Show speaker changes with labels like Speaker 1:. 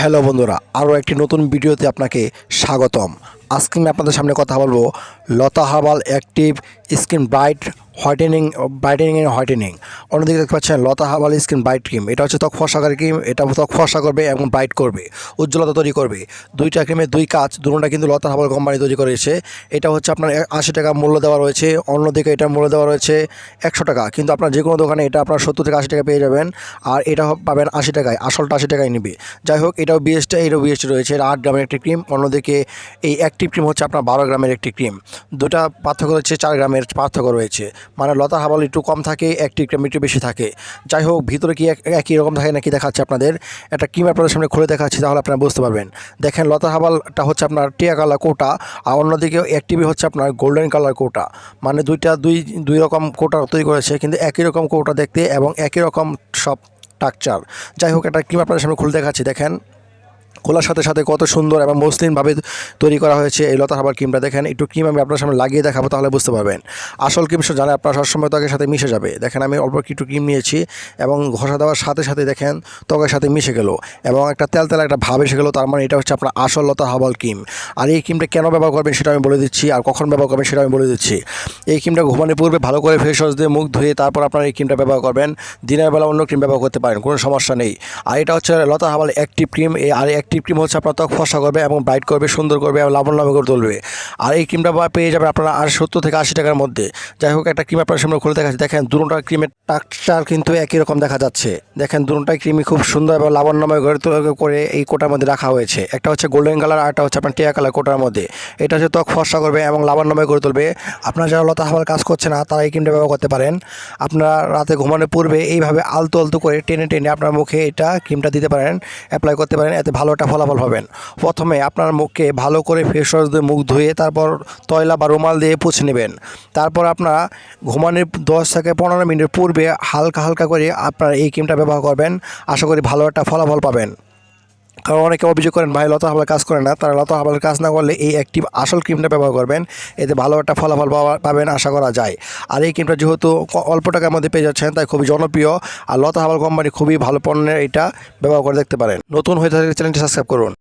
Speaker 1: Hello বন্ধুরা, আরও একটি নতুন ভিডিওতে আপনাকে স্বাগতম। আজকে আমি আপনাদের সামনে কথা বলব Lata herbal active skin bright whitening, brightening and whitening. অন্যদিকে দেখতে পাচ্ছেন Lata herbal skin bright cream. এটা হচ্ছে ত্বক ফর্সাকারী ক্রিম। এটা ত্বক ফর্সা করবে এবং ব্রাইট করবে। উজ্জ্বলতা তৈরি করবে। দুইটা ক্রিমের দুই কাজ। দুটোটা কিন্তু লতা হার্বাল কোম্পানি তৈরি করেছে। এটা হচ্ছে আপনার আশি টাকা মূল্য দেওয়া রয়েছে। অন্যদিকে এটা মূল্য দেওয়া রয়েছে একশো টাকা। কিন্তু আপনার যে কোনো দোকানে এটা আপনার সত্তর থেকে আশি টাকা পেয়ে যাবেন। আর এটা পাবেন আশি টাকায়। আসলটা আশি টাকায় নেবে। যাই হোক, এটাও বিএসটা, এটাও বিএসটি রয়েছে। এটা আট গ্রামের একটি ক্রিম। অন্যদিকে এই অ্যাক্টিভ ক্রিম হচ্ছে আপনার বারো গ্রামের একটি ক্রিম। দুটা পার্থক্য রয়েছে, চার গ্রামের পার্থক্য রয়েছে। মানে লতা হাবাল একটু কম থাকে একটি ক্রিম একটু বেশি থাকে। যাই হোক, ভিতরে কি এক- একই রকম থাকে নাকি দেখাচ্ছে আপনাদের? একটা ক্রিম আপনাদের সামনে খুলে দেখাচ্ছি, তাহলে আপনারা বুঝতে পারবেন। দেখেন লতা হাবালটা হচ্ছে আপনার টিয়া কালার কোটা, আর অন্যদিকে অ্যাক্টিভ হচ্ছে আপনার গোল্ডেন কালার কোটা। মানে দুইটা, দুই দুই রকম কোটা তৈরি করেছে, কিন্তু একই রকম কোটা দেখতে এবং একই রকম সব স্ট্রাকচার যাই হোক, একটা ক্রিম আপনাদের সামনে খুলে দেখাচ্ছি, দেখেন। খোলার সাথে সাথে কত সুন্দর এবং মসৃণভাবে তৈরি করা হয়েছে এই লতা হাবার ক্রিমটা। দেখেন, একটু ক্রিম আমি আপনার সামনে লাগিয়ে দেখাবো তাহলে বুঝতে পারবেন। আসল ক্রিম সে জানে আপনার সবসময় ত্বকের সাথে মিশে যাবে। দেখেন, আমি অল্প একটু ক্রিম নিয়েছি এবং ঘষা দেওয়ার সাথে সাথে দেখেন ত্বকের সাথে মিশে গেল এবং একটা তেল তেল একটা ভাব এসে গেলো। তার মানে এটা হচ্ছে আপনার আসল লতা হাবাল ক্রিম। আর এই ক্রিমটা কেন ব্যবহার করবেন সেটা আমি বলে দিচ্ছি আর কখন ব্যবহার করবেন সেটা আমি বলে দিচ্ছি। এই ক্রিমটা ঘুমানোর পূর্বে ভালো করে ফেস ওয়াশ দিয়ে মুখ ধুয়ে তারপর আপনার এই ক্রিমটা ব্যবহার করবেন। দিনের বেলা অন্য ক্রিম ব্যবহার করতে পারেন, কোনো সমস্যা নেই। আর এটা হচ্ছে লতা হাবাল অ্যাক্টিভ ক্রিম এই আর অ্যাক্টিভ ক্রিম হচ্ছে আপনার ত্বক ফসা করবে এবং ব্রাইট করবে, সুন্দর করবে এবং লাবণ্য করে তুলবে। আর এই ক্রিমটা বা- পেয়ে যাবেন আপনারা আর সত্তর থেকে আশি টাকার মধ্যে। যাই হোক, একটা ক্রিম আপনার সামনে খুলে দেখাচ্ছি। দেখেন, দুটোটা ক্রিমের টাকচার কিন্তু একই রকম দেখা যাচ্ছে। দেখেন, দুটোটাই ক্রিমই খুব সুন্দর এবং লাবণ্যময় করে করে এই কোটার মধ্যে রাখা হয়েছে। একটা হচ্ছে গোল্ডেন কালার আর একটা হচ্ছে আপনার টিয়া কালার কোটার মধ্যে। এটা হচ্ছে ত্বক ফর্সা করবে এবং লাবণ্যময় করে তুলবে। আপনারা যারা লতা হাওয়ার কাজ করছে না, তারা এই ক্রিমটা ব্যবহার করতে পারেন। আপনারা রাতে ঘুমানোর পূর্বে এইভাবে আলতো আলতো করে টেনে টেনে আপনার মুখে এটা ক্রিমটা দিতে পারেন, অ্যাপ্লাই করতে পারেন। এতে ভালো একটা ফলাফল পাবেন? প্রথমে আপনার মুখকে ভালো করে ফেস ওয়াশ দিয়ে মুখ ধুয়ে তারপর তয়লা বা রুমাল দিয়ে পুছে নেবেন। তারপর আপনারা ঘুমানোর দশ থেকে পনেরো মিনিট পূর্বে হালকা হালকা করে আপনারা এই ক্রিমটা ব্যবহার করবেন। আশা করি ভালো একটা ফলাফল পাবেন। কারণ অনেকে অভিযোগ করেন, ভাই, লতা হাবাল কাজ করে না। তারা লতা হাবাল কাজ না করলে এই একটি আসল ক্রিমটা ব্যবহার করবেন। এতে ভালো একটা ফলাফল পাবেন আশা করা যায়। আর এই ক্রিমটা যেহেতু অল্প টাকার মধ্যে পেয়ে যাচ্ছেন, তাই খুবই জনপ্রিয়। আর লতা হাবাল কোম্পানি খুবই ভালো পণ্যের এটা ব্যবহার করে দেখতে পারেন। নতুন হয়ে থাকলে চ্যানেলটি সাবস্ক্রাইব করুন।